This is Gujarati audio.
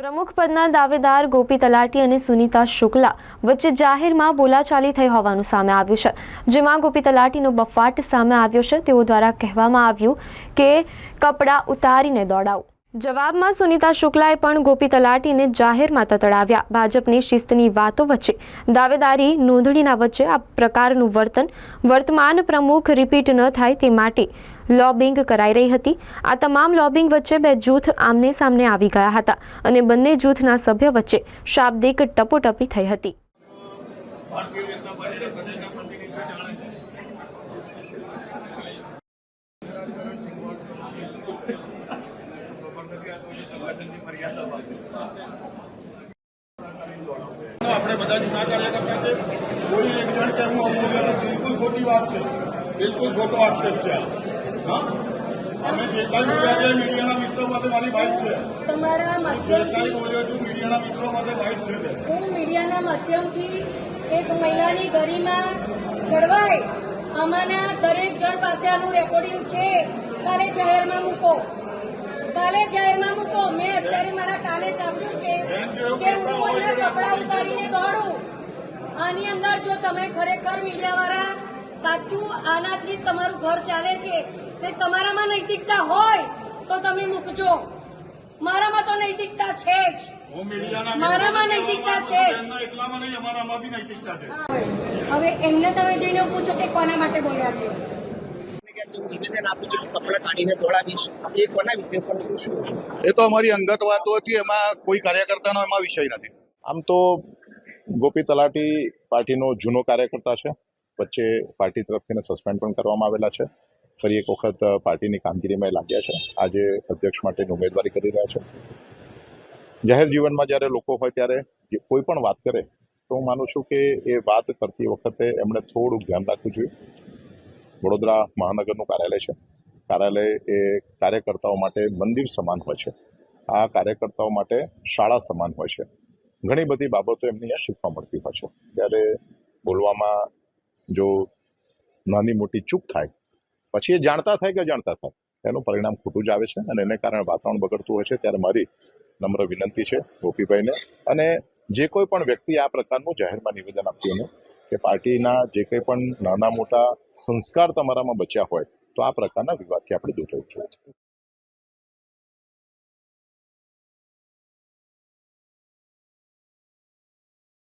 પ્રમુખ પદના દાવેદાર ગોપી તલાટી અને સુનીતા શુક્લા વચ્ચે જાહેરમાં બોલાચાલી થઈ હોવાનું સામે આવ્યું છે. જેમાં ગોપી તલાટીનો બફાટ સામે આવ્યો છે. તેઓ દ્વારા કહેવામાં આવ્યું કે, કપડાં ઉતારીને દોડાવું. જવાબમાં સુનીતા શુક્લાએ પણ ગોપી તલાટીને જાહેરમાં તતડાવ્યા. ભાજપની શિસ્તની વાતો વચ્ચે દાવેદારી નોંધણીના વચ્ચે આ પ્રકારનું વર્તન વર્તમાન પ્રમુખ રિપીટ ન થાય તે માટે લોબિંગ કરાઈ રહી હતી. આ તમામ લોબિંગ વચ્ચે બે જૂથ આમને સામને આવી ગયા હતા અને બંને જૂથના સભ્ય વચ્ચે શાબ્દિક ટપોટપી થઈ હતી. આપણે બધા જૂના કાર્યકર્તા છે. કોઈ એક જણ કે હું અમૂલ્ય બિલકુલ ખોટી વાત છે. બિલકુલ ખોટો આક્ષેપ છે હા? અમે જે કાંઈ બોલ્યા છે મીડિયાના મિત્રો માટે મારી બાઇક છે. તમારા જે માધ્યમથી કાંઈ બોલ્યો છું મીડિયાના મિત્રો માટે બાઇક છે હું મીડિયાના માધ્યમથી એક મહિલાની ગરિમા જળવાય. આમાંના દરેક જણ પાસે આનું રેકોર્ડિંગ છે. કાલે જાહેરમાં મૂકો. કાલે જાહેરમાં મૂકો મેં અત્યારે મારા કાને સાંભળ્યું છે કે હું કોઈના કપડાં ઉતારીને દોડું. આની અંદર જો તમે ખરેખર મીડિયાવાળા સાચું આનાથી તમારું ઘર ચાલે છે તે તમારામાં નૈતિકતા હોય તો તમે મૂકજો. મારામાં તો નૈતિકતા છે જ. મારામાં નૈતિકતા છે હવે એમને તમે જઈને પૂછો કે કોના માટે બોલ્યા છે. નિવેદન આપું છું કપડાં કાઢીને દોડાવીશ એ કોના વિશે પણ શું? એ તો અમારી અંગત વાતો હતી એમાં કોઈ કાર્યકર્તાનો એમાં વિષય નથી. આમ તો ગોપી તલાટી પાર્ટીનો જૂનો કાર્યકર્તા છે. વચ્ચે પાર્ટી તરફથી સસ્પેન્ડ પણ કરવામાં આવેલા છે. ફરી એક વખત પાર્ટીની કામગીરીમાં એ લાગ્યા છે. આજે અધ્યક્ષ માટેની ઉમેદવારી કરી રહ્યા છે. જાહેર જીવનમાં જ્યારે લોકો હોય ત્યારે જે કોઈ પણ વાત કરે તો હું માનું છું કે એ વાત કરતી વખતે એમણે થોડુંક ધ્યાન રાખવું જોઈએ. વડોદરા મહાનગરનું કાર્યાલય છે. કાર્યાલય એ કાર્યકર્તાઓ માટે મંદિર સમાન હોય છે. આ કાર્યકર્તાઓ માટે શાળા સમાન હોય છે. ઘણી બધી બાબતો એમને અહીંયા શીખવા મળતી હોય છે. ત્યારે બોલવામાં જો નાની મોટી ચૂક થાય, પછી એ જાણતા થાય કે જાણતા થાય, એનું પરિણામ ખોટું જ આવે છે અને એને કારણે વાતાવરણ બગડતું હોય છે. ત્યારે મારી નમ્ર વિનંતી છે ગોપીભાઈને અને જે કોઈ પણ વ્યક્તિ આ પ્રકારનું જાહેરમાં નિવેદન આપતી ને કે પાર્ટીના જે કંઈ પણ નાના મોટા સંસ્કાર તમારામાં બચ્યા હોય, તો આ પ્રકારના વિવાદથી આપણે દૂર રહેવું જોઈએ.